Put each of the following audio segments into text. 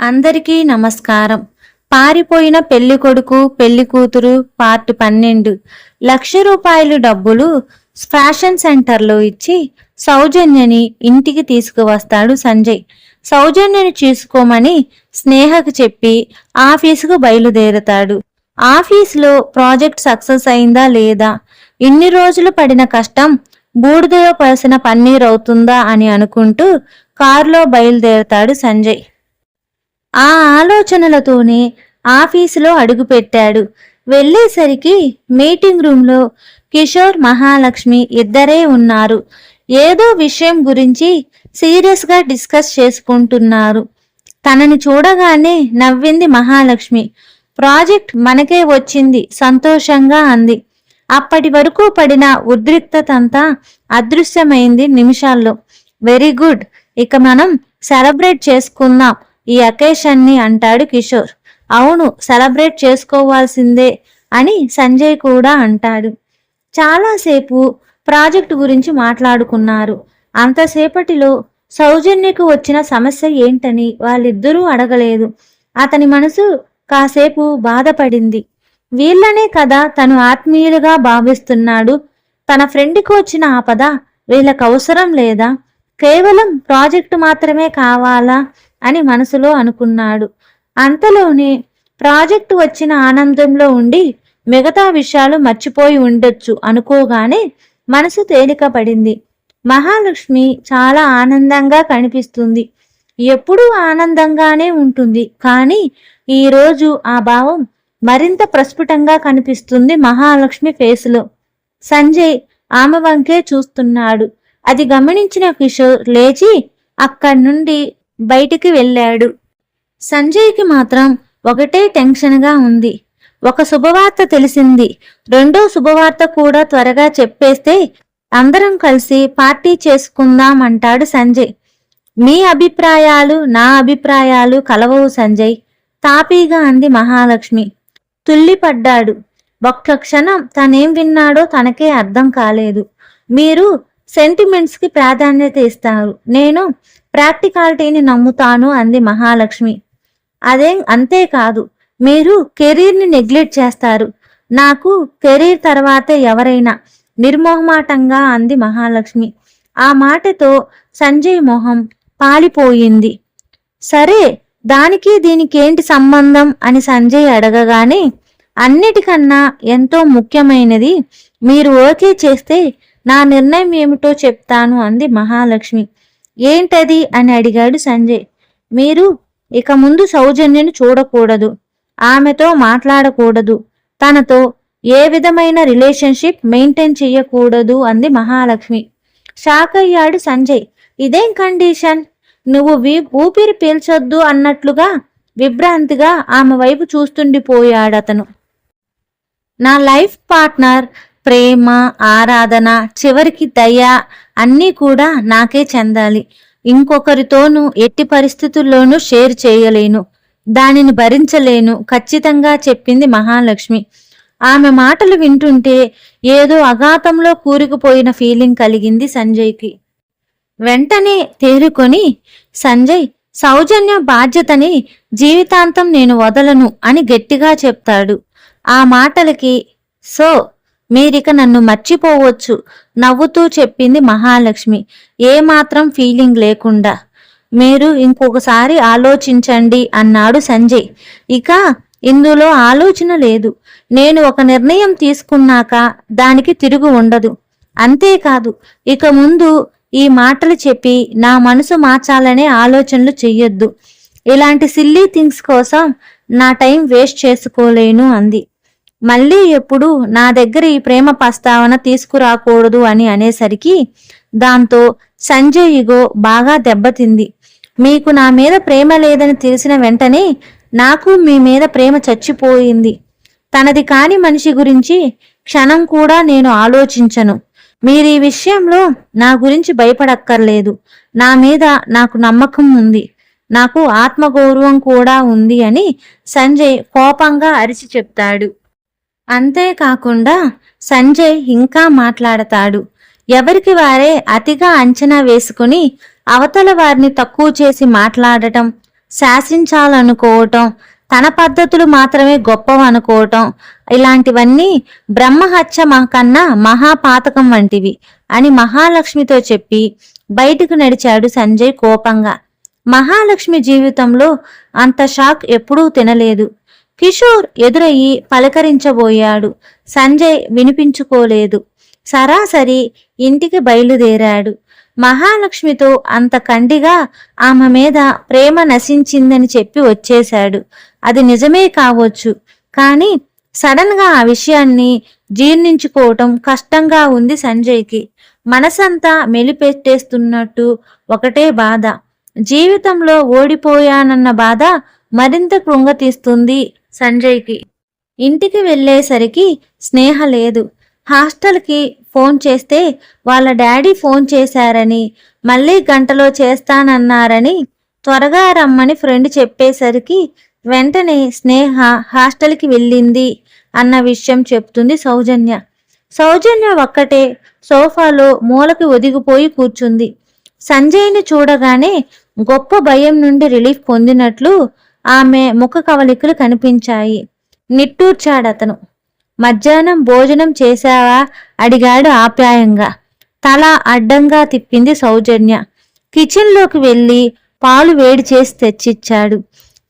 అందరికీ నమస్కారం. పారిపోయిన పెళ్ళి కొడుకు పెళ్ళి కూతురు పార్ట్ పన్నెండు. లక్ష రూపాయలు డబ్బులు ఫ్యాషన్ సెంటర్లో ఇచ్చి సౌజన్యని ఇంటికి తీసుకువస్తాడు సంజయ్. సౌజన్యని చూసుకోమని స్నేహకు చెప్పి ఆఫీసుకు బయలుదేరతాడు. ఆఫీసులో ప్రాజెక్ట్ సక్సెస్ అయిందా లేదా? ఇన్ని రోజులు పడిన కష్టం బూడిదలో పలసిన పన్నీర్ అవుతుందా అని అనుకుంటూ కారులో బయలుదేరతాడు సంజయ్. ఆ ఆలోచనలతోనే ఆఫీసులో అడుగుపెట్టాడు. వెళ్ళేసరికి మీటింగ్ రూమ్లో కిషోర్ మహాలక్ష్మి ఇద్దరే ఉన్నారు. ఏదో విషయం గురించి సీరియస్గా డిస్కస్ చేసుకుంటున్నారు. తనని చూడగానే నవ్వింది మహాలక్ష్మి. ప్రాజెక్ట్ మనకే వచ్చింది సంతోషంగా అంది. అప్పటి వరకు పడిన ఉద్రిక్తతంతా అదృశ్యమైంది నిమిషాల్లో. వెరీ గుడ్ ఇక మనం సెలబ్రేట్ చేసుకుందాం ఈ అకేషన్ని అంటాడు కిషోర్. అవును సెలబ్రేట్ చేసుకోవాల్సిందే అని సంజయ్ కూడా అంటాడు. చాలాసేపు ప్రాజెక్టు గురించి మాట్లాడుకున్నారు. అంతసేపటిలో సౌజన్యకు వచ్చిన సమస్య ఏంటని వాళ్ళిద్దరూ అడగలేదు. అతని మనసు కాసేపు బాధపడింది. వీళ్ళనే కదా తను ఆత్మీయులుగా భావిస్తున్నాడు. తన ఫ్రెండ్కి వచ్చిన ఆపద వీళ్ళకు అవసరం లేదా? కేవలం ప్రాజెక్టు మాత్రమే కావాలా? అని మనసులో అనుకున్నాడు. అంతలోనే ప్రాజెక్టు వచ్చిన ఆనందంలో ఉండి మిగతా విషయాలు మర్చిపోయి ఉండొచ్చు అనుకోగానే మనసు తేలిక పడింది మహాలక్ష్మి చాలా ఆనందంగా కనిపిస్తుంది. ఎప్పుడూ ఆనందంగానే ఉంటుంది. కానీ ఈరోజు ఆ భావం మరింత ప్రస్ఫుటంగా కనిపిస్తుంది మహాలక్ష్మి ఫేసులో. సంజయ్ ఆమె వంకే చూస్తున్నాడు. అది గమనించిన కిషోర్ లేచి అక్కడి నుండి బయటికి వెళ్ళాడు. సంజయ్కి మాత్రం ఒకటే టెన్షన్గా ఉంది. ఒక శుభవార్త తెలిసింది. రెండో శుభవార్త కూడా త్వరగా చెప్పేస్తే అందరం కలిసి పార్టీ చేసుకుందాం అంటాడు సంజయ్. మీ అభిప్రాయాలు నా అభిప్రాయాలు కలవవు సంజయ్. తాపీగా అంది మహాలక్ష్మి. తుల్లిపడ్డాడు. ఒక్క క్షణం తనేం విన్నాడో తనకే అర్థం కాలేదు. మీరు సెంటిమెంట్స్కి ప్రాధాన్యత ఇస్తారు. నేను ప్రాక్టికాలిటీని నమ్ముతాను అంది మహాలక్ష్మి. అదేం అంతేకాదు మీరు కెరీర్ని నెగ్లెక్ట్ చేస్తారు. నాకు కెరీర్ తర్వాతే ఎవరైనా నిర్మోహమాటంగా అంది మహాలక్ష్మి. ఆ మాటతో సంజయ్ మొహం పాలిపోయింది. సరే దానికి దీనికేంటి సంబంధం అని సంజయ్ అడగగానే అన్నిటికన్నా ఎంతో ముఖ్యమైనది మీరు ఓకే చేస్తే నా నిర్ణయం ఏమిటో చెప్తాను అంది మహాలక్ష్మి. ఏంటది అని అడిగాడు సంజయ్. మీరు ఇక ముందు సౌజన్యను చూడకూడదు. ఆమెతో మాట్లాడకూడదు. తనతో ఏ విధమైన రిలేషన్షిప్ మెయింటైన్ చెయ్యకూడదు అంది మహాలక్ష్మి. షాక్ అయ్యాడు సంజయ్. ఇదేం కండిషన్? నువ్వు వీ- ఊపిరి పీల్చొద్దు అన్నట్లుగా విభ్రాంతిగా ఆమె వైపు చూస్తుండిపోయాడు అతను నా లైఫ్ పార్ట్నర్ ప్రేమ ఆరాధన చివరికి దయ అన్నీ కూడా నాకే చెందాలి. ఇంకొకరితోనూ ఎట్టి పరిస్థితుల్లోనూ షేర్ చేయలేను. దానిని భరించలేను. ఖచ్చితంగా చెప్పింది మహాలక్ష్మి. ఆమె మాటలు వింటుంటే ఏదో అఘాతంలో కూరుకుపోయిన ఫీలింగ్ కలిగింది సంజయ్కి. వెంటనే తేరుకొని సంజయ్ సౌజన్య బాధ్యతని జీవితాంతం నేను వదలను అని గట్టిగా చెప్తాడు. ఆ మాటలకి సో మీరిక నన్ను మర్చిపోవచ్చు నవ్వుతూ చెప్పింది మహాలక్ష్మి. ఏమాత్రం ఫీలింగ్ లేకుండా. మీరు ఇంకొకసారి ఆలోచించండి అన్నాడు సంజయ్. ఇక ఇందులో ఆలోచన లేదు. నేను ఒక నిర్ణయం తీసుకున్నాక దానికి తిరుగు ఉండదు. అంతేకాదు ఇక ముందు ఈ మాటలు చెప్పి నా మనసు మార్చాలనే ఆలోచనలు చెయ్యొద్దు. ఇలాంటి సిల్లీ థింగ్స్ కోసం నా టైం వేస్ట్ చేసుకోలేను అంది. మళ్ళీ ఎప్పుడు నా దగ్గర ఈ ప్రేమ ప్రస్తావన తీసుకురాకూడదు అని అనేసరికి దాంతో సంజయ్ ఇగో బాగా దెబ్బతింది. మీకు నా మీద ప్రేమ లేదని తెలిసిన వెంటనే నాకు మీ మీద ప్రేమ చచ్చిపోయింది. తనది కాని మనిషి గురించి క్షణం కూడా నేను ఆలోచించను. మీరు ఈ విషయంలో నా గురించి భయపడక్కర్లేదు. నా మీద నాకు నమ్మకం ఉంది. నాకు ఆత్మగౌరవం కూడా ఉంది అని సంజయ్ కోపంగా అరిచి చెప్తాడు. అంతేకాకుండా సంజయ్ ఇంకా మాట్లాడతాడు. ఎవరికి వారే అతిగా అంచనా వేసుకుని అవతల వారిని తక్కువ చేసి మాట్లాడటం శాసించాలనుకోవటం తన పద్ధతులు మాత్రమే గొప్పవనుకోవటం ఇలాంటివన్నీ బ్రహ్మహత్య మా కన్నా మహాపాతకం వంటివి అని మహాలక్ష్మితో చెప్పి బయటకు నడిచాడు సంజయ్ కోపంగా. మహాలక్ష్మి జీవితంలో అంత షాక్ ఎప్పుడూ తినలేదు. కిషోర్ ఎదురయ్యి పలకరించబోయాడు. సంజయ్ వినిపించుకోలేదు. సరాసరి ఇంటికి బయలుదేరాడు. మహాలక్ష్మితో అంత కండిగా ఆమె మీద ప్రేమ నశించిందని చెప్పి వచ్చేశాడు. అది నిజమే కావచ్చు. కానీ సడన్గా ఆ విషయాన్ని జీర్ణించుకోవటం కష్టంగా ఉంది సంజయ్కి. మనసంతా మెలిపెట్టేస్తున్నట్టు ఒకటే బాధ. జీవితంలో ఓడిపోయానన్న బాధ మరింత కృంగతీస్తుంది సంజయ్కి. ఇంటికి వెళ్ళేసరికి స్నేహ లేదు. హాస్టల్కి ఫోన్ చేస్తే వాళ్ళ డాడీ ఫోన్ చేశారని మళ్ళీ గంటలో చేస్తానన్నారని త్వరగా రమ్మని ఫ్రెండ్ చెప్పేసరికి వెంటనే స్నేహ హాస్టల్కి వెళ్ళింది అన్న విషయం చెప్తుంది సౌజన్య. సౌజన్య ఒక్కటే సోఫాలో మూలకి ఒదిగిపోయి కూర్చుంది. సంజయ్ని చూడగానే గొప్ప భయం నుండి రిలీఫ్ పొందినట్లు ఆమె ముఖ కవలికలు కనిపించాయి. నిట్టూర్చాడతను మధ్యాహ్నం భోజనం చేశావా? అడిగాడు ఆప్యాయంగా. తల అడ్డంగా తిప్పింది సౌజన్య. కిచెన్లోకి వెళ్ళి పాలు వేడి చేసి తెచ్చిచ్చాడు.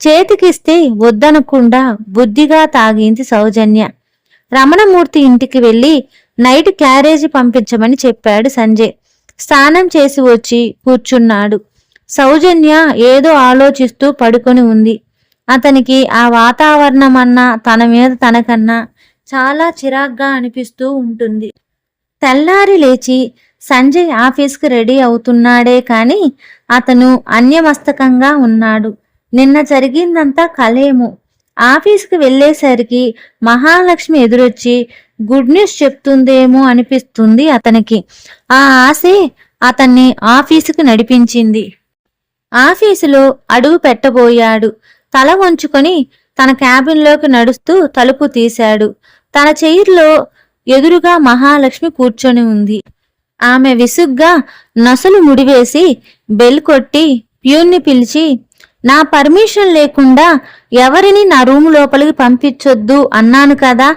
చేతికిస్తే వద్దనకుండా బుద్ధిగా తాగింది సౌజన్య. రమణమూర్తి ఇంటికి వెళ్ళి నైట్ క్యారేజీ పంపించమని చెప్పాడు సంజయ్. స్నానం చేసి వచ్చి కూర్చున్నాడు. సౌజన్య ఏదో ఆలోచిస్తూ పడుకొని ఉంది. అతనికి ఆ వాతావరణం అన్నా తన మీద తనకన్నా చాలా చిరాగ్గా అనిపిస్తూ ఉంటుంది. తెల్లారి లేచి సంజయ్ ఆఫీస్కి రెడీ అవుతున్నాడే కానీ అతను అన్యమస్తకంగా ఉన్నాడు. నిన్న జరిగిందంతా కలేము. ఆఫీస్కి వెళ్ళేసరికి మహాలక్ష్మి ఎదురొచ్చి గుడ్ న్యూస్ చెప్తుందేమో అనిపిస్తుంది అతనికి. ఆ ఆశే అతన్ని ఆఫీసుకు నడిపించింది. ఆఫీసులో అడుగు పెట్టబోయాడు. తల వంచుకొని తన క్యాబిన్లోకి నడుస్తూ తలుపు తీశాడు. తన చైర్లో ఎదురుగా మహాలక్ష్మి కూర్చొని ఉంది. ఆమె విసుగ్గా నసలు ముడివేసి బెల్ కొట్టి ప్యూన్ని పిలిచి నా పర్మిషన్ లేకుండా ఎవరిని నా రూము లోపలికి పంపించొద్దు అన్నాను కదా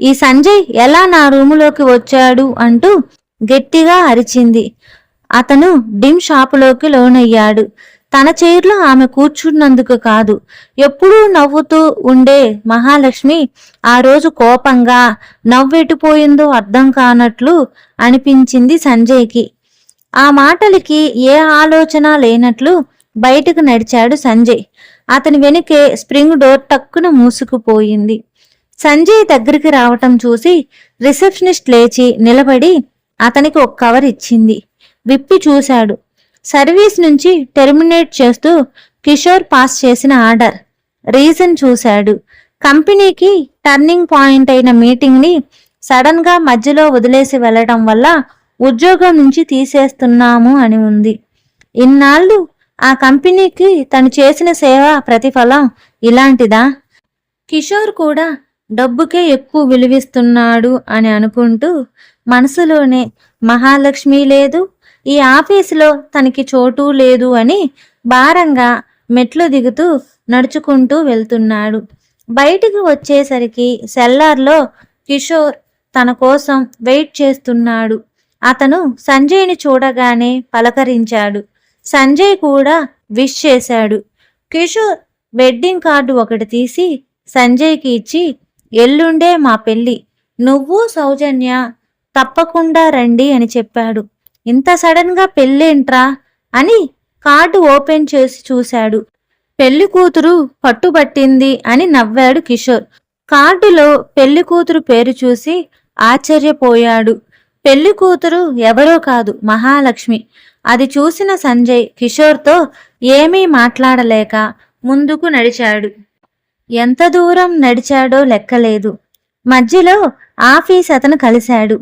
ఈ సంజయ్ ఎలా నా రూములోకి వచ్చాడు? అంటూ గట్టిగా అరిచింది. అతను డిమ్ షాపులోకి లోనయ్యాడు. తన చైర్లో ఆమె కూర్చున్నందుకు కాదు. ఎప్పుడూ నవ్వుతూ ఉండే మహాలక్ష్మి ఆ రోజు కోపంగా నవ్వెటిపోయిందో అర్థం కానట్లు అనిపించింది సంజయ్కి. ఆ మాటలకి ఏ ఆలోచన లేనట్లు బయటకు నడిచాడు సంజయ్. అతని వెనుకే స్ప్రింగ్ డోర్ టక్కున మూసుకుపోయింది. సంజయ్ దగ్గరికి రావటం చూసి రిసెప్షనిస్ట్ లేచి నిలబడి అతనికి ఒక కవర్ ఇచ్చింది. విప్పి చూశాడు. సర్వీస్ నుంచి టెర్మినేట్ చేస్తూ కిషోర్ పాస్ చేసిన ఆర్డర్. రీజన్ చూశాడు. కంపెనీకి టర్నింగ్ పాయింట్ అయిన మీటింగ్ని సడన్గా మధ్యలో వదిలేసి వెళ్ళటం వల్ల ఉద్యోగం నుంచి తీసేస్తున్నాము అని ఉంది. ఇన్నాళ్ళు ఆ కంపెనీకి తను చేసిన సేవ ప్రతిఫలం ఇలాంటిదా? కిషోర్ కూడా డబ్బుకే ఎక్కువ విలువిస్తున్నాడు అని అనుకుంటూ మనసులోనే మహాలక్ష్మి లేదు ఈ ఆఫీసులో తనకి చోటు లేదు అని భారంగా మెట్లు దిగుతూ నడుచుకుంటూ వెళ్తున్నాడు. బయటికి వచ్చేసరికి సెల్లార్లో కిషోర్ తన కోసం వెయిట్ చేస్తున్నాడు. అతను సంజయ్ని చూడగానే పలకరించాడు. సంజయ్ కూడా విష్ చేశాడు. కిషోర్ వెడ్డింగ్ కార్డు ఒకటి తీసి సంజయ్కి ఇచ్చి ఎల్లుండే మా పెళ్ళి. నువ్వు సౌజన్య తప్పకుండా రండి అని చెప్పాడు. ఇంత సడన్గా పెళ్ళేంట్రా అని కార్డు ఓపెన్ చేసి చూశాడు. పెళ్ళి కూతురు పట్టుబట్టింది అని నవ్వాడు కిషోర్. కార్డులో పెళ్ళి కూతురు పేరు చూసి ఆశ్చర్యపోయాడు. పెళ్ళి కూతురు ఎవరో కాదు మహాలక్ష్మి. అది చూసిన సంజయ్ కిషోర్తో ఏమీ మాట్లాడలేక ముందుకు నడిచాడు. ఎంత దూరం నడిచాడో లెక్కలేదు. మధ్యలో ఆఫీస్ అతను కలిశాడు.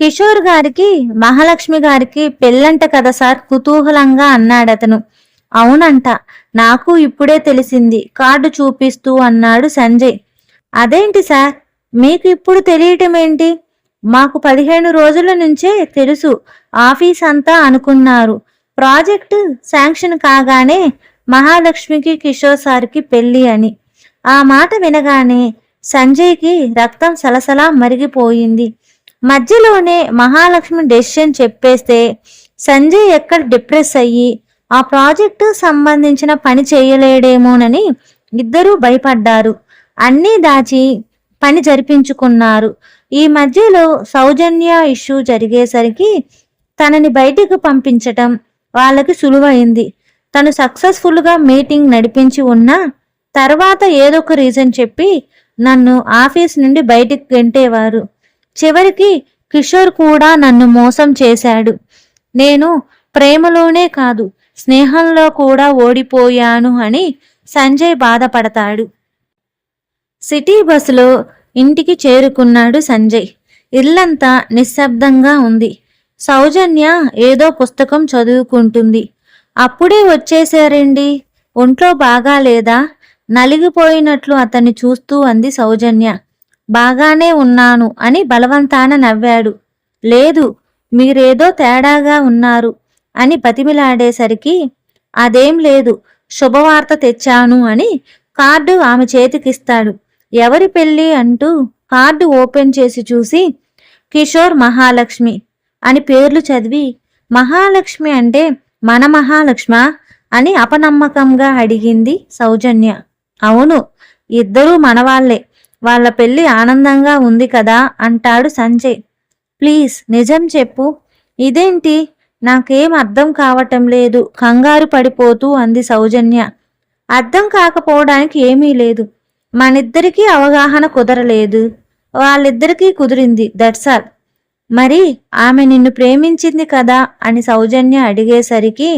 కిషోర్ గారికి మహాలక్ష్మి గారికి పెళ్ళంట కదా సార్? కుతూహలంగా అన్నాడతను అవునంట. నాకు ఇప్పుడే తెలిసింది. కార్డు చూపిస్తూ అన్నాడు సంజయ్. అదేంటి సార్? మీకు ఇప్పుడు తెలియటం ఏంటి మాకు పదిహేను రోజుల నుంచే తెలుసు. ఆఫీస్ అంతా అనుకున్నారు. ప్రాజెక్టు శాంక్షన్ కాగానే మహాలక్ష్మికి కిషోర్ సార్కి పెళ్ళి అని. ఆ మాట వినగానే సంజయ్కి రక్తం సలసలా మరిగిపోయింది. మధ్యలోనే మహాలక్ష్మి డెసిషన్ చెప్పేస్తే సంజయ్ ఎక్కడ డిప్రెస్ అయ్యి ఆ ప్రాజెక్టు సంబంధించిన పని చేయలేడేమోనని ఇద్దరూ భయపడ్డారు. అన్నీ దాచి పని జరిపించుకున్నారు. ఈ మధ్యలో సౌజన్య ఇష్యూ జరిగేసరికి తనని బయటికి పంపించటం వాళ్ళకి సులువైంది. తను సక్సెస్ఫుల్గా మీటింగ్ నడిపించి ఉన్నా తర్వాత ఏదో ఒక రీజన్ చెప్పి నన్ను ఆఫీస్ నుండి బయటికి గెంటేవారు. చివరికి కిషోర్ కూడా నన్ను మోసం చేశాడు. నేను ప్రేమలోనే కాదు స్నేహంలో కూడా ఓడిపోయాను అని సంజయ్ బాధపడతాడు. సిటీ బస్సులో ఇంటికి చేరుకున్నాడు సంజయ్. ఇల్లంతా నిశ్శబ్దంగా ఉంది. సౌజన్య ఏదో పుస్తకం చదువుకుంటుంది. అప్పుడే వచ్చేసారండి ఒంట్లో బాగాలేదా? నలిగిపోయినట్లు అతన్ని చూస్తూ అంది సౌజన్య. బాగానే ఉన్నాను అని బలవంతాన నవ్వాడు. లేదు మీరేదో తేడాగా ఉన్నారు అని బతిమిలాడేసరికి అదేం లేదు శుభవార్త తెచ్చాను అని కార్డు ఆమె చేతికిస్తాడు. ఎవరి పెళ్ళి అంటూ కార్డు ఓపెన్ చేసి చూసి కిషోర్ మహాలక్ష్మి అని పేర్లు చదివి మహాలక్ష్మి అంటే మన మహాలక్ష్మ అని అపనమ్మకంగా అడిగింది సౌజన్య. అవును ఇద్దరూ మనవాళ్ళే వాళ్ళ పెళ్ళి ఆనందంగా ఉంది కదా అంటాడు సంజయ్. ప్లీజ్ నిజం చెప్పు. ఇదేంటి? నాకేం అర్థం కావటం లేదు. కంగారు పడిపోతూ అంది సౌజన్య. అర్థం కాకపోవడానికి ఏమీ లేదు. మనిద్దరికీ అవగాహన కుదరలేదు. వాళ్ళిద్దరికీ కుదిరింది దట్స్ ఆల్ మరి ఆమె నిన్ను ప్రేమించింది కదా అని సౌజన్య అడిగేసరికి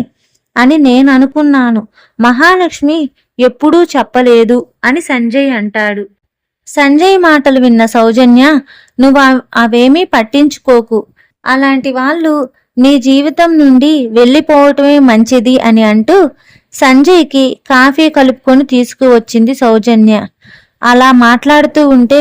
అని నేను అనుకున్నాను మహాలక్ష్మి ఎప్పుడూ చెప్పలేదు అని సంజయ్ అంటాడు. సంజయ్ మాటలు విన్న సౌజన్య నువ్వు అవేమీ పట్టించుకోకు. అలాంటి వాళ్ళు నీ జీవితం నుండి వెళ్ళిపోవటమే మంచిది అని అంటూ సంజయ్కి కాఫీ కలుపుకొని తీసుకువచ్చింది సౌజన్య. అలా మాట్లాడుతూ ఉంటే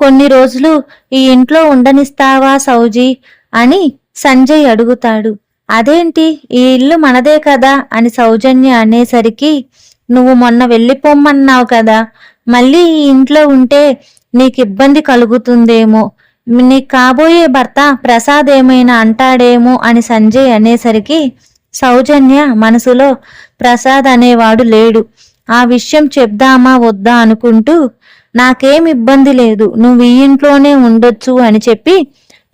కొన్ని రోజులు ఈ ఇంట్లో ఉండనిస్తావా సౌజీ అని సంజయ్ అడుగుతాడు. అదేంటి? ఈ ఇల్లు మనదే కదా అని సౌజన్య అనేసరికి నువ్వు మొన్న వెళ్ళిపోమ్మన్నావు కదా. మళ్ళీ ఈ ఇంట్లో ఉంటే నీకు ఇబ్బంది కలుగుతుందేమో. నీకు కాబోయే భర్త ప్రసాద్ ఏమైనా అంటాడేమో అని సంజయ్ అనేసరికి సౌజన్య మనసులో ప్రసాద్ అనేవాడు లేడు. ఆ విషయం చెప్దామా వద్దా అనుకుంటూ నాకేం ఇబ్బంది లేదు నువ్వు ఈ ఇంట్లోనే ఉండొచ్చు అని చెప్పి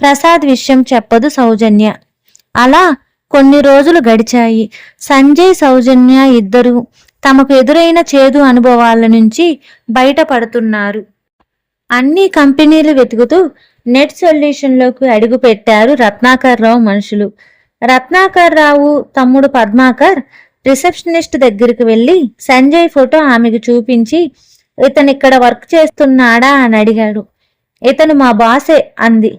ప్రసాద్ విషయం చెప్పదు సౌజన్య. అలా కొన్ని రోజులు గడిచాయి. సంజయ్ సౌజన్య ఇద్దరు తమకు ఎదురైన చేదు అనుభవాల నుంచి బయటపడుతున్నారు. అన్ని కంపెనీలు వెతుకుతూ నెట్ సొల్యూషన్లోకి అడుగుపెట్టారు రత్నాకర్ రావు మనుషులు. రత్నాకర్ రావు తమ్ముడు పద్మాకర్ రిసెప్షనిస్ట్ దగ్గరికి వెళ్ళి సంజయ్ ఫోటో ఆమెకు చూపించి ఇతను ఇక్కడ వర్క్ చేస్తున్నాడా? అని అడిగాడు. ఇతను మా బాసే అంది.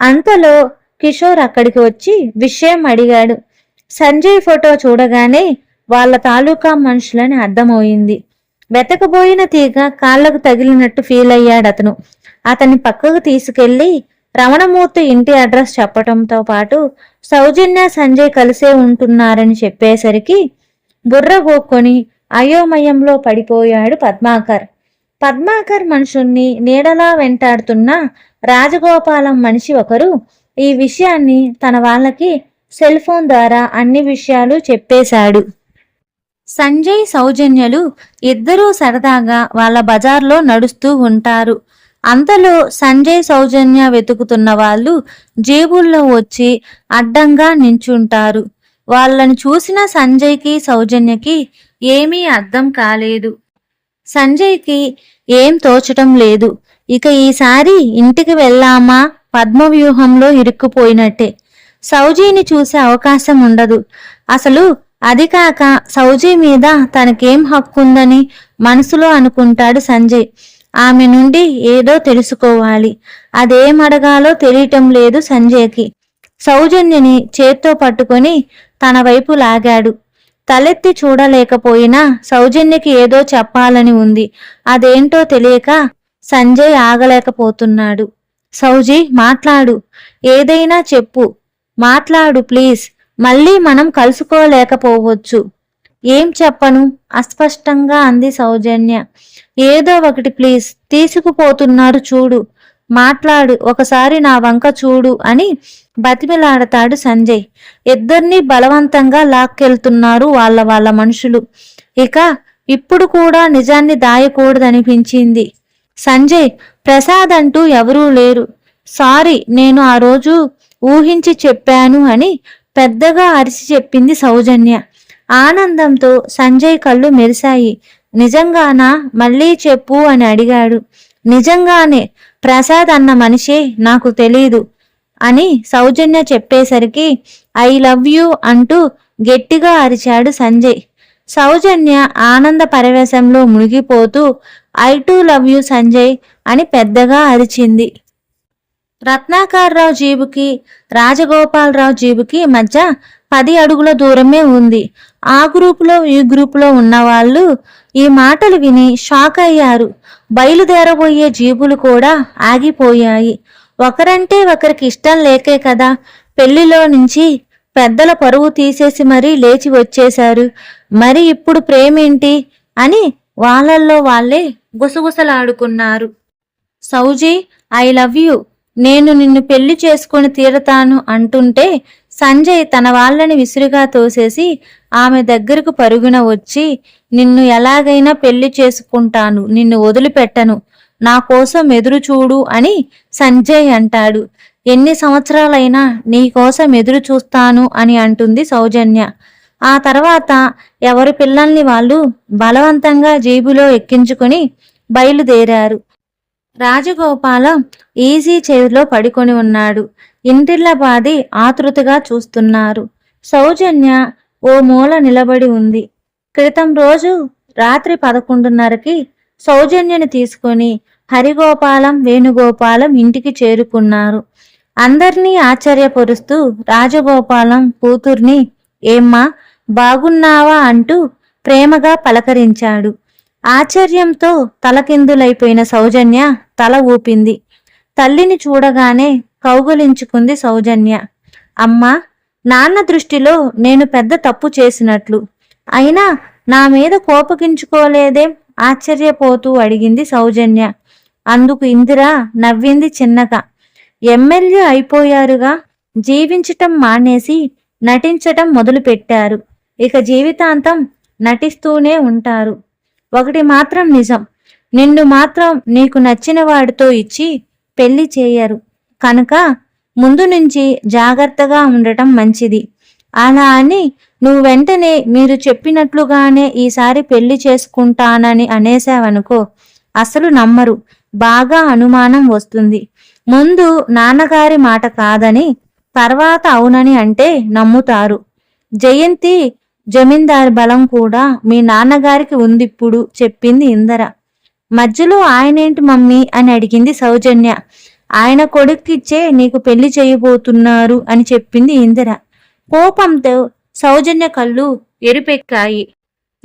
అంతలో కిషోర్ అక్కడికి వచ్చి విషయం అడిగాడు. సంజయ్ ఫోటో చూడగానే వాళ్ళ తాలూకా మనుషులని అర్థమవుయింది వెతకబోయిన తీగ కాళ్ళకు తగిలినట్టు ఫీల్ అయ్యాడు అతను. అతన్ని పక్కకు తీసుకెళ్ళి రమణమూర్తి ఇంటి అడ్రస్ చెప్పటంతో పాటు సౌజన్య సంజయ్ కలిసే ఉంటున్నారని చెప్పేసరికి బుర్ర గోక్కొని అయోమయంలో పడిపోయాడు పద్మాకర్. పద్మాకర్ మనుషుల్ని నీడలా వెంటాడుతున్న రాజగోపాలం మనిషి ఒకరు ఈ విషయాన్ని తన వాళ్ళకి సెల్ ఫోన్ ద్వారా అన్ని విషయాలు చెప్పేశాడు. సంజయ్ సౌజన్యలు ఇద్దరూ సరదాగా వాళ్ళ బజార్లో నడుస్తూ ఉంటారు. అంతలో సంజయ్ సౌజన్య వెతుకుతున్న వాళ్ళు జేబుల్లో వచ్చి అడ్డంగా నించుంటారు. వాళ్ళని చూసిన సంజయ్కి సౌజన్యకి ఏమీ అర్థం కాలేదు. సంజయ్కి ఏం తోచటం లేదు. ఇక ఈసారి ఇంటికి వెళ్ళామా పద్మవ్యూహంలో ఇరుక్కుపోయినట్టే. సౌజీని చూసే అవకాశం ఉండదు. అసలు అది కాక సౌజీ మీద తనకేం హక్కుందని మనసులో అనుకుంటాడు సంజయ్. ఆమె నుండి ఏదో తెలుసుకోవాలి. అదేం అడగాలో తెలియటం లేదు సంజయ్కి. సౌజన్యని చేత్తో పట్టుకొని తన వైపు లాగాడు. తలెత్తి చూడలేకపోయినా సౌజన్యకి ఏదో చెప్పాలని ఉంది. అదేంటో తెలియక సంజయ్ ఆగలేకపోతున్నాడు. సౌజీ మాట్లాడు. ఏదైనా చెప్పు. మాట్లాడు ప్లీజ్. మళ్ళీ మనం కలుసుకోలేకపోవచ్చు. ఏం చెప్పను? అస్పష్టంగా అంది సౌజన్య. ఏదో ఒకటి ప్లీజ్ తీసుకుపోతున్నారు చూడు. మాట్లాడు ఒకసారి నా వంక చూడు అని బతిమిలాడతాడు సంజయ్. ఇద్దరిని బలవంతంగా లాక్కెళ్తున్నారు వాళ్ళ వాళ్ళ మనుషులు. ఇక ఇప్పుడు కూడా నిజాన్ని దాయకూడదనిపించింది. సంజయ్ ప్రసాద్ అంటూ ఎవరూ లేరు. సారీ నేను ఆ రోజు ఊహించి చెప్పాను అని పెద్దగా అరిచి చెప్పింది సౌజన్య. ఆనందంతో సంజయ్ కళ్ళు మెరిశాయి. నిజంగానా? మళ్ళీ చెప్పు అని అడిగాడు. నిజంగానే. ప్రసాద్ అన్న మనిషే నాకు తెలీదు అని సౌజన్య చెప్పేసరికి ఐ లవ్ యూ అంటూ గట్టిగా అరిచాడు సంజయ్. సౌజన్య ఆనంద పరవేశంలో మునిగిపోతూ I too love you Sanjay అని పెద్దగా అరిచింది. రత్నాకర్రావు జీబుకి రాజగోపాలరావు జీబుకి మధ్య పది అడుగుల దూరమే ఉంది. ఆ గ్రూపులో ఈ గ్రూపులో ఉన్నవాళ్ళు ఈ మాటలు విని షాక్ అయ్యారు. బయలుదేరబోయే జీబులు కూడా ఆగిపోయాయి. ఒకరంటే ఒకరికి ఇష్టం లేకే కదా పెళ్ళిలో నుంచి పెద్దల పరువు తీసేసి మరీ లేచి వచ్చేశారు. మరి ఇప్పుడు ప్రేమేంటి అని వాళ్ళల్లో వాళ్ళే గుసగుసలాడుకున్నారు. సౌజీ ఐ లవ్ యూ. నేను నిన్ను పెళ్ళి చేసుకుని తీరతాను అంటుంటే సంజయ్ తన వాళ్ళని విసురుగా తోసేసి ఆమె దగ్గరకు పరుగున వచ్చి నిన్ను ఎలాగైనా పెళ్ళి చేసుకుంటాను నిన్ను వదిలిపెట్టను నా కోసం ఎదురు చూడు అని సంజయ్ అంటాడు. ఎన్ని సంవత్సరాలైనా నీ కోసం ఎదురు చూస్తాను అని అంటుంది సౌజన్య. ఆ తర్వాత ఎవరి పిల్లల్ని వాళ్ళు బలవంతంగా జేబులో ఎక్కించుకొని బయలుదేరారు. రాజగోపాలం ఈజీ చైర్లో పడుకొని ఉన్నాడు. ఇంటిల్లపాది ఆతృతగా చూస్తున్నారు. సౌజన్య ఓ మూల నిలబడి ఉంది. క్రితం రోజు రాత్రి పదకొండున్నరకి సౌజన్యని తీసుకొని హరిగోపాలం వేణుగోపాలం ఇంటికి చేరుకున్నారు. అందర్నీ ఆశ్చర్యపరుస్తూ రాజగోపాలం కూతుర్ని ఏమ్మా బాగున్నావా? అంటూ ప్రేమగా పలకరించాడు. ఆశ్చర్యంతో తలకిందులైపోయిన సౌజన్య తల ఊపింది. తల్లిని చూడగానే కౌగులించుకుంది సౌజన్య. అమ్మా నాన్న దృష్టిలో నేను పెద్ద తప్పు చేసినట్లు. అయినా నా మీద కోపగించుకోలేదే? ఆశ్చర్యపోతూ అడిగింది సౌజన్య. అందుకు ఇందిరా నవ్వింది చిన్నగా. ఎమ్మెల్యే అయిపోయారుగా. జీవించటం మానేసి నటించటం మొదలుపెట్టారు. ఇక జీవితాంతం నటిస్తూనే ఉంటారు. ఒకటి మాత్రం నిజం. నిన్ను మాత్రం నీకు నచ్చిన వాడితో ఇచ్చి పెళ్ళి చేయరు. కనుక ముందు నుంచి జాగ్రత్తగా ఉండటం మంచిది. అలా అని నువ్వు వెంటనే మీరు చెప్పినట్లుగానే ఈసారి పెళ్ళి చేసుకుంటానని అనేసావనుకో అసలు నమ్మరు. బాగా అనుమానం వస్తుంది. ముందు నాన్నగారి మాట కాదని తర్వాత అవునని అంటే నమ్ముతారు. జయంతి జమీందారు బలం కూడా మీ నాన్నగారికి ఉందిప్పుడు చెప్పింది ఇందర. మధ్యలో ఆయనేంటి మమ్మీ అని అడిగింది సౌజన్య. ఆయన కొడుక్కిచ్చే నీకు పెళ్ళి చేయబోతున్నారు అని చెప్పింది ఇందిర. కోపంతో సౌజన్య కళ్ళు ఎరుపెక్కాయి.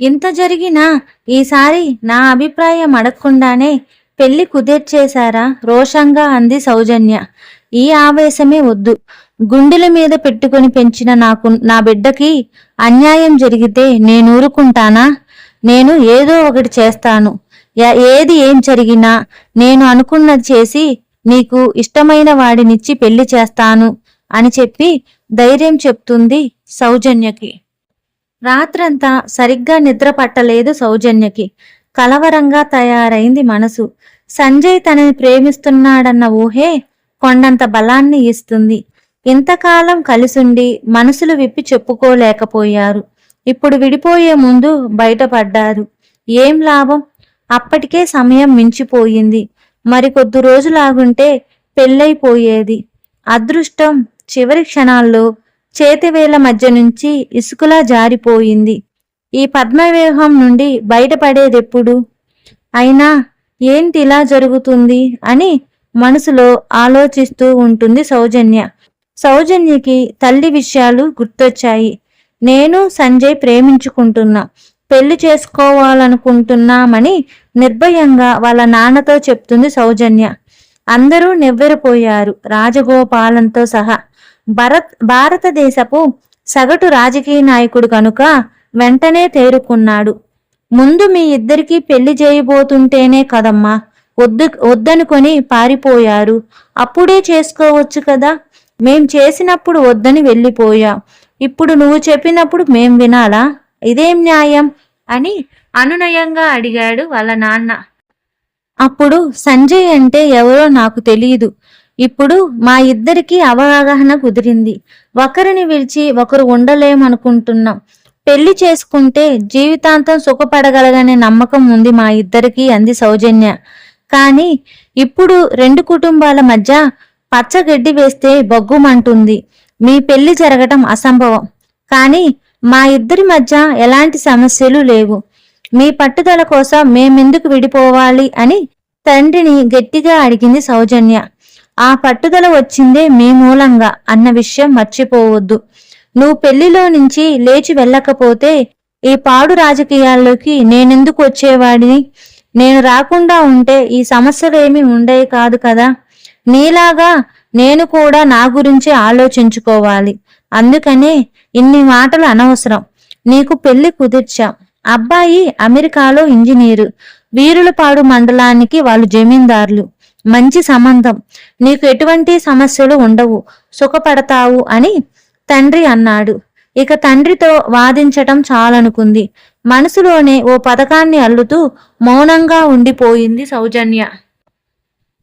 ఇంత జరిగినా ఈసారి నా అభిప్రాయం అడగకుండానే పెళ్ళి కుదిర్చేశారా రోషంగా అంది సౌజన్య. ఈ ఆవేశమే వద్దు. గుండెల మీద పెట్టుకుని పెంచిన నాకు నా బిడ్డకి అన్యాయం జరిగితే నేను ఊరుకుంటానా? నేను ఏదో ఒకటి చేస్తాను. ఏది ఏం జరిగినా నేను అనుకున్నది చేసి నీకు ఇష్టమైన వాడినిచ్చి పెళ్ళి చేస్తాను అని చెప్పి ధైర్యం చెప్తుంది సౌజన్యకి. రాత్రంతా సరిగ్గా నిద్ర పట్టలేదు సౌజన్యకి. కలవరంగా తయారైంది మనసు. సంజయ్ తనని ప్రేమిస్తున్నాడన్న ఊహే కొండంత బలాన్ని ఇస్తుంది. ఇంతకాలం కలిసుండి మనసులు విప్పి చెప్పుకోలేకపోయారు. ఇప్పుడు విడిపోయే ముందు బయటపడ్డారు. ఏం లాభం? అప్పటికే సమయం మించిపోయింది. మరి కొద్ది రోజులాగుంటే పెళ్ళైపోయేది. అదృష్టం చివరి క్షణాల్లో చేతివేల మధ్య నుంచి ఇసుకలా జారిపోయింది. ఈ పద్మవ్యూహం నుండి బయటపడేదెప్పుడు? అయినా ఏంటి ఇలా జరుగుతుంది అని మనసులో ఆలోచిస్తూ ఉంటుంది సౌజన్య. సౌజన్యకి తల్లి విషయాలు గుర్తొచ్చాయి. నేను సంజయ్ ప్రేమించుకుంటున్నా. పెళ్ళి చేసుకోవాలనుకుంటున్నామని నిర్భయంగా వాళ్ళ నాన్నతో చెప్తుంది సౌజన్య. అందరూ నివ్వెరపోయారు. రాజగోపాలంతో సహా. భరత్ భారతదేశపు సగటు రాజకీయ నాయకుడు కనుక వెంటనే తేరుకున్నాడు. ముందు మీ ఇద్దరికీ పెళ్ళి చేయబోతుంటేనే కదమ్మా. వద్దు వద్దనుకొని పారిపోయారు. అప్పుడే చేసుకోవచ్చు కదా? మేం చేసినప్పుడు వద్దని వెళ్ళిపోయా. ఇప్పుడు నువ్వు చెప్పినప్పుడు మేం వినాలా? ఇదేం న్యాయం? అని అనునయంగా అడిగాడు వాళ్ళ నాన్న. అప్పుడు సంజయ్ అంటే ఎవరో నాకు తెలియదు ఇప్పుడు మా ఇద్దరికి అవగాహన కుదిరింది. ఒకరిని విడిచి ఒకరు ఉండలేమనుకుంటున్నాం. పెళ్ళి చేసుకుంటే జీవితాంతం సుఖపడగలగనే నమ్మకం ఉంది మా ఇద్దరికి అంది సౌజన్య. కానీ ఇప్పుడు రెండు కుటుంబాల మధ్య పచ్చగడ్డి వేస్తే బొగ్గుమంటుంది. మీ పెళ్ళి జరగటం అసంభవం. కానీ మా ఇద్దరి మధ్య ఎలాంటి సమస్యలు లేవు. మీ పట్టుదల కోసం మేమెందుకు విడిపోవాలి అని తండ్రిని గట్టిగా అడిగింది సౌజన్య. ఆ పట్టుదల వచ్చిందే మీ మూలంగా అన్న విషయం మర్చిపోవద్దు. నువ్వు పెళ్ళిలో నుంచి లేచి వెళ్ళకపోతే ఈ పాడు రాజకీయాల్లోకి నేనెందుకు వచ్చేవాడిని? నేను రాకుండా ఉంటే ఈ సమస్యలు ఉండే ఉండేవి కాదు కదా. నీలాగా నేను కూడా నా గురించి ఆలోచించుకోవాలి. అందుకనే ఇన్ని మాటలు అనవసరం. నీకు పెళ్ళి కుదిర్చాం. అబ్బాయి అమెరికాలో ఇంజనీరు. వీరులపాడు మండలానికి వాళ్ళు జమీందారులు. మంచి సంబంధం. నీకు ఎటువంటి సమస్యలు ఉండవు. సుఖపడతావు అని తండ్రి అన్నాడు. ఇక తండ్రితో వాదించటం చాలనుకుంది. మనసులోనే ఓ పథకాన్ని అల్లుతూ మౌనంగా ఉండిపోయింది సౌజన్య.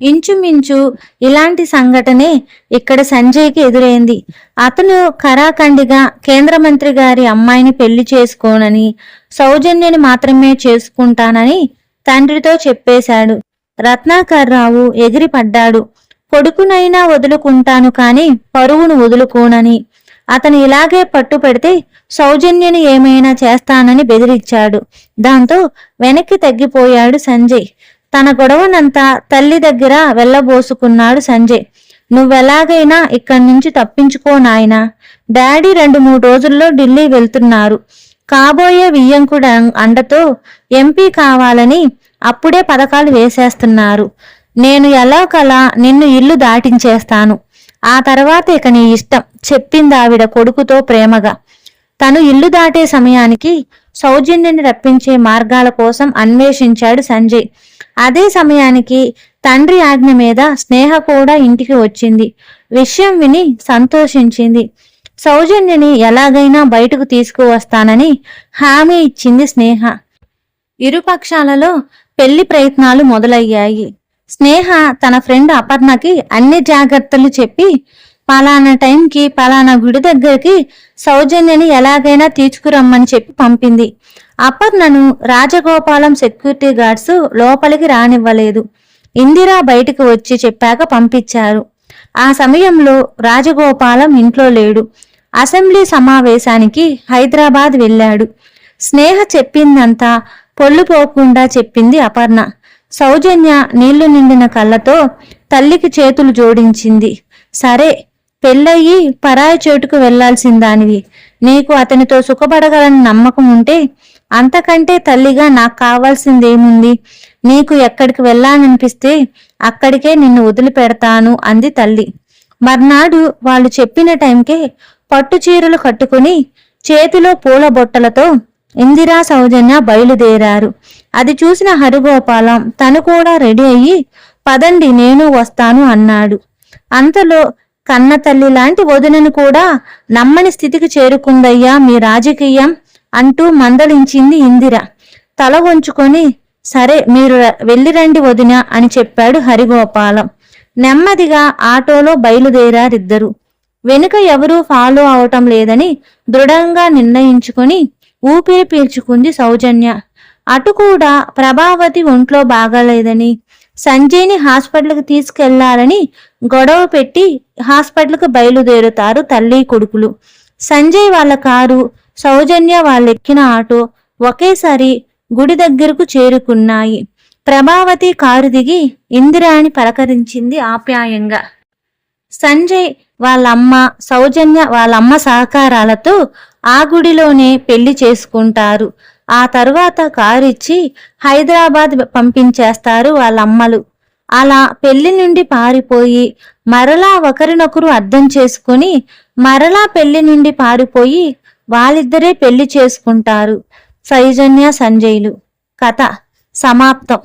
ఇంచుమించు ఇలాంటి సంఘటనే ఇక్కడ సంజయ్కి ఎదురైంది. అతను కరాఖండిగా కేంద్ర మంత్రి గారి అమ్మాయిని పెళ్ళి చేసుకోనని సౌజన్యని మాత్రమే చేసుకుంటానని తండ్రితో చెప్పేశాడు. రత్నాకర్ రావు ఎగిరిపడ్డాడు. కొడుకునైనా వదులుకుంటాను కాని పరువును వదులుకోనని అతను ఇలాగే పట్టు పెడితే సౌజన్యని ఏమైనా చేస్తానని బెదిరించాడు. దాంతో వెనక్కి తగ్గిపోయాడు సంజయ్. తన గొడవనంతా తల్లి దగ్గర వెళ్ళబోసుకున్నాడు సంజయ్. నువ్వెలాగైనా ఇక్కడి నుంచి తప్పించుకో నాయనా. డాడీ రెండు మూడు రోజుల్లో ఢిల్లీ వెళ్తున్నారు. కాబోయే వియ్యంకుడ అండతో ఎంపీ కావాలని అప్పుడే పథకాలు వేసేస్తున్నారు. నేను ఎలా కలా నిన్ను ఇల్లు దాటించేస్తాను. ఆ తర్వాత ఇక నీ ఇష్టం చెప్పింది ఆవిడ కొడుకుతో ప్రేమగా. తను ఇల్లు దాటే సమయానికి సౌజన్యని రప్పించే మార్గాల కోసం అన్వేషించాడు సంజయ్. అదే సమయానికి తండ్రి ఆజ్ఞ మీద స్నేహ కూడా ఇంటికి వచ్చింది. విషయం విని సంతోషించింది. సౌజన్యని ఎలాగైనా బయటకు తీసుకువస్తానని హామీ ఇచ్చింది స్నేహ. ఇరుపక్షాలలో పెళ్ళి ప్రయత్నాలు మొదలయ్యాయి. స్నేహ తన ఫ్రెండ్ అపర్ణకి అన్ని జాగ్రత్తలు చెప్పి పలానా టైంకి పలానా గుడి దగ్గరికి సౌజన్యని ఎలాగైనా తీసుకురమ్మని చెప్పి పంపింది. అపర్ణను రాజగోపాలం సెక్యూరిటీ గార్డ్స్ లోపలికి రానివ్వలేదు. ఇందిరా బయటకు వచ్చి చెప్పాక పంపించారు. ఆ సమయంలో రాజగోపాలం ఇంట్లో లేడు. అసెంబ్లీ సమావేశానికి హైదరాబాద్ వెళ్ళాడు. స్నేహ చెప్పిందంతా పొల్లుపోకుండా చెప్పింది అపర్ణ. సౌజన్య నీళ్ళు నిండిన కళ్ళతో తల్లికి చేతులు జోడించింది. సరే పెళ్ళయి పరాయి చోటుకు వెళ్ళాల్సిందానివి నీకు అతనితో సుఖపడగలని నమ్మకం ఉంటే అంతకంటే తల్లిగా నాకు కావాల్సిందేముంది? నీకు ఎక్కడికి వెళ్ళాలనిపిస్తే అక్కడికే నిన్ను వదిలిపెడతాను అంది తల్లి. మర్నాడు వాళ్ళు చెప్పిన టైంకే పట్టు చీరలు కట్టుకుని చేతిలో పూల బొట్టలతో ఇందిరా సౌజన్య బయలుదేరారు. అది చూసిన హరిగోపాలం తను కూడా రెడీ అయ్యి పదండి నేను వస్తాను అన్నాడు. అంతలో కన్న తల్లి లాంటి వదినను కూడా నమ్మని స్థితికి చేరుకుందయ్యా మీ రాజకీయం అంటూ మందలించింది ఇందిర. తల వంచుకొని సరే మీరు వెళ్ళిరండి వదిన అని చెప్పాడు హరిగోపాలం. నెమ్మదిగా ఆటోలో బయలుదేరారిద్దరు. వెనుక ఎవరూ ఫాలో అవటం లేదని దృఢంగా నిర్ణయించుకుని ఊపిరి పీల్చుకుంది సౌజన్య. అటు కూడా ప్రభావతి ఒంట్లో బాగాలేదని సంజయ్ని హాస్పిటల్కి తీసుకెళ్ళాలని గొడవ పెట్టి హాస్పిటల్కి బయలుదేరుతారు తల్లి కొడుకులు. సంజయ్ వాళ్ళ కారు సౌజన్య వాళ్ళెక్కిన ఆటో ఒకేసారి గుడి దగ్గరకు చేరుకున్నాయి. ప్రభావతి కారు దిగి ఇందిరాని పలకరించింది ఆప్యాయంగా. సంజయ్ వాళ్ళమ్మ సౌజన్య వాళ్ళమ్మ సహకారాలతో ఆ గుడిలోనే పెళ్ళి చేసుకుంటారు. ఆ తరువాత కారు ఇచ్చి హైదరాబాద్ పంపించేస్తారు వాళ్ళమ్మలు. అలా పెళ్ళి నుండి పారిపోయి మరలా ఒకరినొకరు అర్థం చేసుకుని మరలా పెళ్ళి నుండి పారిపోయి వాళ్ళిద్దరే పెళ్ళి చేసుకుంటారు. సౌజన్య సంజయ్లు. కథ సమాప్తం.